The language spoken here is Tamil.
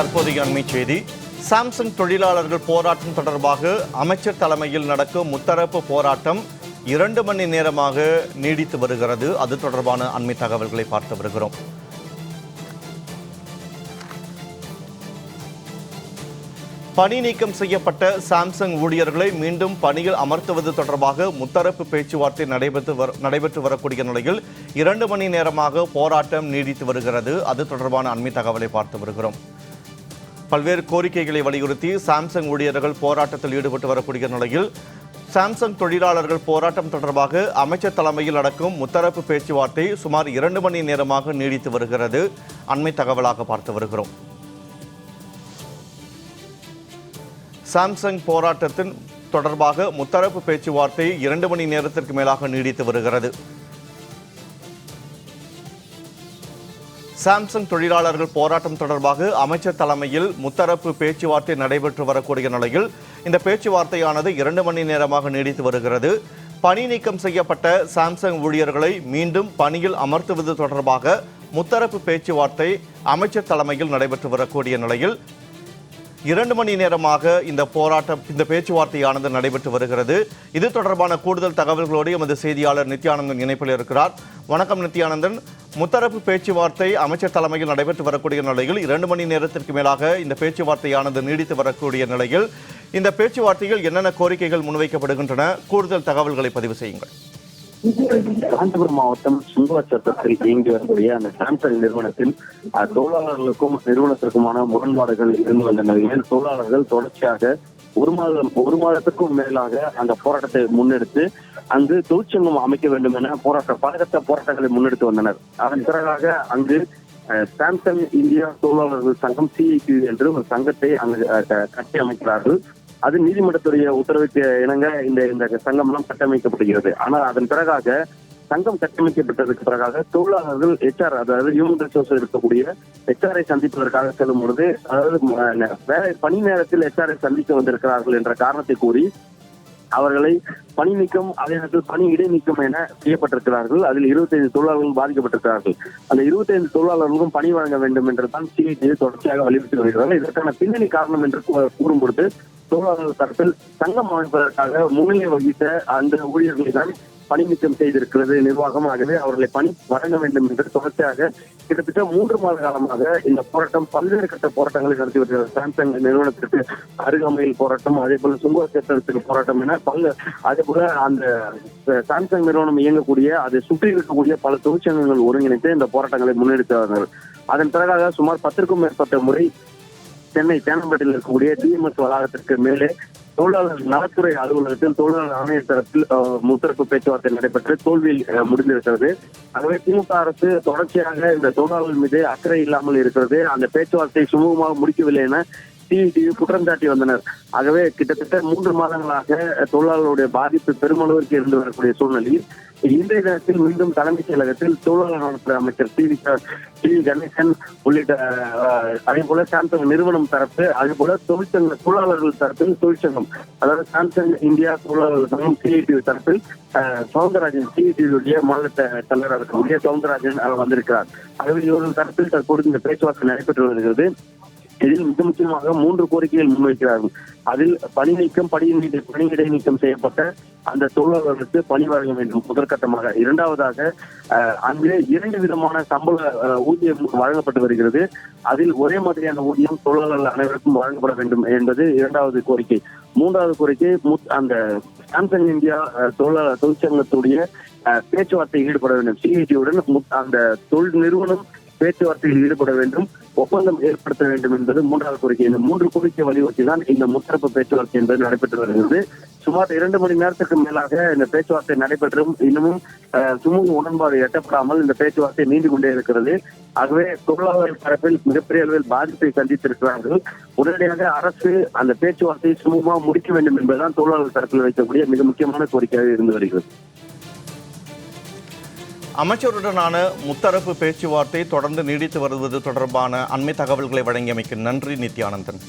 தற்போதைய அண்மை செய்தி. சாம்சங் தொழிலாளர்கள் போராட்டம் தொடர்பாக அமைச்சர் தலைமையில் நடக்கும் முத்தரப்பு போராட்டம் இரண்டு மணி நேரமாக நீடித்து வருகிறது. அது தொடர்பான அண்மை தகவல்களை பார்த்து வருகிறோம். பணி நீக்கம் செய்யப்பட்ட சாம்சங் ஊழியர்களை மீண்டும் பணியில் அமர்த்துவது தொடர்பாக முத்தரப்பு பேச்சுவார்த்தை நடைபெற்று வர நடைபெற்று வரக்கூடிய நிலையில் இரண்டு மணி நேரமாக போராட்டம் நீடித்து வருகிறது. அது தொடர்பான அண்மை தகவலை பார்த்து வருகிறோம். பல்வேறு கோரிக்கைகளை வலியுறுத்தி சாம்சங் ஊழியர்கள் போராட்டத்தில் ஈடுபட்டு வரக்கூடிய நிலையில் சாம்சங் தொழிலாளர்கள் போராட்டம் தொடர்பாக அமைச்சர் தலைமையில் நடக்கும் முத்தரப்பு பேச்சுவார்த்தை சுமார் இரண்டு மணி நேரமாக நீடித்து வருகிறது. அண்மை தகவலாக பார்த்து வருகிறோம். சாம்சங் போராட்டத்தின் தொடர்பாக முத்தரப்பு பேச்சுவார்த்தை இரண்டு மணி நேரத்திற்கு மேலாக நீடித்து வருகிறது. சாம்சங் தொழிலாளர்கள் போராட்டம் தொடர்பாக அமைச்சர் தலைமையில் முத்தரப்பு பேச்சுவார்த்தை நடைபெற்று வரக்கூடிய நிலையில் இந்த பேச்சுவார்த்தையானது இரண்டு மணி நேரமாக நீடித்து வருகிறது. பணி நீக்கம் செய்யப்பட்ட சாம்சங் ஊழியர்களை மீண்டும் பணியில் அமர்த்துவது தொடர்பாக முத்தரப்பு பேச்சுவார்த்தை அமைச்சர் தலைமையில் நடைபெற்று வரக்கூடிய நிலையில் இரண்டு மணி நேரமாக இந்த போராட்டம் இந்த பேச்சுவார்த்தையானது நடைபெற்று வருகிறது. இது தொடர்பான கூடுதல் தகவல்களோடு எமது செய்தியாளர் நித்யானந்தன் இணைப்பில் இருக்கிறார். வணக்கம் நித்யானந்தன். முத்தரப்பு பேச்சுவார்த்தை அமைச்சர் தலைமையில் நடைபெற்று வரக்கூடிய நிலையில் இரண்டு மணி நேரத்திற்கு மேலாக இந்த பேச்சுவார்த்தையானது நீடித்து வரக்கூடிய நிலையில் இந்த பேச்சுவார்த்தையில் என்னென்ன கோரிக்கைகள் முன்வைக்கப்படுகின்றன? கூடுதல் தகவல்களை பதிவு செய்யுங்கள். காஞ்சிபுரம் மாவட்டம் சுங்கவச்சத்தில் இயங்கி வரக்கூடிய அந்த சாம்சங் நிறுவனத்தில் தொழிலாளர்களுக்கும் நிறுவனத்திற்குமான முரண்பாடுகள் இருந்து வந்த நிலையில் தொழிலாளர்கள் தொடர்ச்சியாக ஒரு மாதம் ஒரு மாதத்துக்கும் மேலாக அந்த போராட்டத்தை முன்னெடுத்து அங்கு தொழிற்சங்கம் அமைக்க வேண்டும் என போராட்ட பலகட்ட போராட்டங்களை முன்னெடுத்து வந்தனர். அதன் பிறகாக அங்கு சாம்சங் இந்தியா தொழிலாளர்கள் சங்கம் சிஐடி என்று ஒரு சங்கத்தை அங்கு அஹ், கட்டி அமைக்கிறார்கள். அது நீதிமன்றத்துடைய உத்தரவுக்கு இணங்க இந்த இந்த சங்கம்லாம் கட்டமைக்கப்படுகிறது. ஆனால் அதன் பிறகாக சங்கம் கட்டமைக்கப்பட்டதுக்கு பிறகாக தொழிலாளர்கள் ஹெச்ஆர் அதாவது ஹியூமன் ரிசோர்ஸ் இருக்கக்கூடிய ஹெச்ஆரை சந்திப்பதற்காக செல்லும் பொழுது அதாவது வேலை பணி நேரத்தில் ஹெச்ஆரை சந்திக்க வந்திருக்கிறார்கள் என்ற காரணத்தை கூறி அவர்களை பணி நீக்கம் அதே நேரத்தில் பணி இடைநீக்கம் என செய்யப்பட்டிருக்கிறார்கள். அதில் 25 தொழிலாளர்கள் பாதிக்கப்பட்டிருக்கிறார்கள். அந்த 25 தொழிலாளர்களுக்கும் பணி வழங்க வேண்டும் என்றுதான் சிஐடி தொடர்ச்சியாக வலியுறுத்தி வருகிறார்கள். இதற்கான பின்னணி காரணம் என்று கூறும் கூறும்பொழுது தொழிலாளர்கள் தரப்பில் சங்கம் அமைப்பதற்காக முன்னிலை வகித்த அந்த ஊழியர்களை தான் பணி நீக்கம் செய்திருக்கிறது நிர்வாகமாகவே அவர்களை பணி வழங்க வேண்டும் என்று தொடர்ச்சியாக கிட்டத்தட்ட மூன்று மாத காலமாக இந்த போராட்டம் பல்வேறு கட்ட போராட்டங்களை நடத்தி வருகிறது. சாம்சங் நிறுவனத்திற்கு அருகாமையில் போராட்டம் அதே போல சுங்கச்சேத்திரத்துக்கு போராட்டம் என பல அதே போல அந்த சாம்சங் நிறுவனம் இயங்கக்கூடிய அதை சுற்றி இருக்கக்கூடிய பல தொழிற்சங்கங்கள் ஒருங்கிணைத்து இந்த போராட்டங்களை முன்னெடுத்து வந்தனர் அதன் பிறகாக சுமார் பத்திற்கும் மேற்பட்ட முறை சென்னை தேனம்பேட்டையில் இருக்கக்கூடிய டிஎம்எஸ் வளாகத்திற்கு மேலே தொழிலாளர் நலத்துறை அலுவலகத்தில் தொழிலாளர் ஆணையர் தரப்பில் முத்தரப்பு பேச்சுவார்த்தை நடைபெற்று தோல்வியில் முடிந்திருக்கிறது. ஆகவே திமுக அரசு தொடர்ச்சியாக இந்த தொழிலாளர் மீது அக்கறை இல்லாமல் இருக்கிறது. அந்த பேச்சுவார்த்தை சுமூகமாக முடிக்கவில்லை என டிடிவி குற்றம் சாட்டி வந்தனர். ஆகவே கிட்டத்தட்ட மூன்று மாதங்களாக தொழிலாளர்களுடைய பாதிப்பு பெருமளவிற்கு இருந்து வரக்கூடிய சூழ்நிலையில் இன்றைய தினத்தில் மீண்டும் தலைமைச் செயலகத்தில் தொழிலாளர் நலத்துறை அமைச்சர் டி வி டி கணேசன் உள்ளிட்ட அதே போல சாம்சங் நிறுவனம் தரப்பு அதே போல தொழிற்சங்க தொழிலாளர்கள் தரப்பில் தொழிற்சங்கம் அதாவது சாம்சங் இந்தியா தொழிலாளர்கள் சங்கம் சிஐடி தரப்பில் அஹ், சவுந்தரராஜன் சிஐடியுடைய மாநில தலைவராக இருக்கக்கூடிய சவுந்தரராஜன் அவர் வந்திருக்கிறார். ஆகவே இவர்கள் தரப்பில் தற்போது இந்த பேச்சுவார்த்தை நடைபெற்று வருகிறது. இதில் மிக முக்கியமாக மூன்று கோரிக்கைகள் முன்வைக்கிறார்கள். அதில் பணி நீக்கம் பணி பணி இடைநீக்கம் செய்யப்பட்ட அந்த தொழிலாளர்களுக்கு பணி வழங்க வேண்டும் முதற்கட்டமாக. இரண்டாவதாக அங்கே இரண்டு விதமான சம்பள ஊதியம் வழங்கப்பட்டு வருகிறது. அதில் ஒரே மாதிரியான ஊதியம் தொழிலாளர்கள் அனைவருக்கும் வழங்கப்பட வேண்டும் என்பது இரண்டாவது கோரிக்கை. மூன்றாவது கோரிக்கை முத்- அந்த சாம்சங் இந்தியா தொழிலாளர் தொழிற்சங்கத்துடைய பேச்சுவார்த்தை பேச்சுவார்த்தையில் ஈடுபட வேண்டும். சிஐடியுடன் அந்த தொழில் நிறுவனம் பேச்சுவார்த்தையில் ஈடுபட வேண்டும் ஒப்பந்தம் ஏற்படுத்த வேண்டும் என்பது மூன்றாவது கோரிக்கை. இந்த மூன்று கோரிக்கை வலியுறுத்தி தான் இந்த முத்தரப்பு பேச்சுவார்த்தை என்பது நடைபெற்று வருகிறது. சுமார் இரண்டு மணி நேரத்துக்கு மேலாக இந்த பேச்சுவார்த்தை நடைபெற்றும். இன்னமும் சுமூக உடன்பாடு எட்டப்படாமல் இந்த பேச்சுவார்த்தை நீண்டு கொண்டே இருக்கிறது. ஆகவே தொழிலாளர் தரப்பில் மிகப்பெரிய அளவில் பாதிப்பை சந்தித்திருக்கிறார்கள். உடனடியாக அரசு அந்த பேச்சுவார்த்தையை சுமூகமாக முடிக்க வேண்டும் என்பதுதான் தொழிலாளர் தரப்பில் வைக்கக்கூடிய மிக முக்கியமான கோரிக்கையாக இருந்து வருகிறது. அமைச்சருடனான முத்தரப்பு பேச்சுவார்த்தை தொடர்ந்து நீடித்து வருவது தொடர்பான அண்மை தகவல்களை வழங்கியமைக்கு நன்றி நித்யானந்தன்.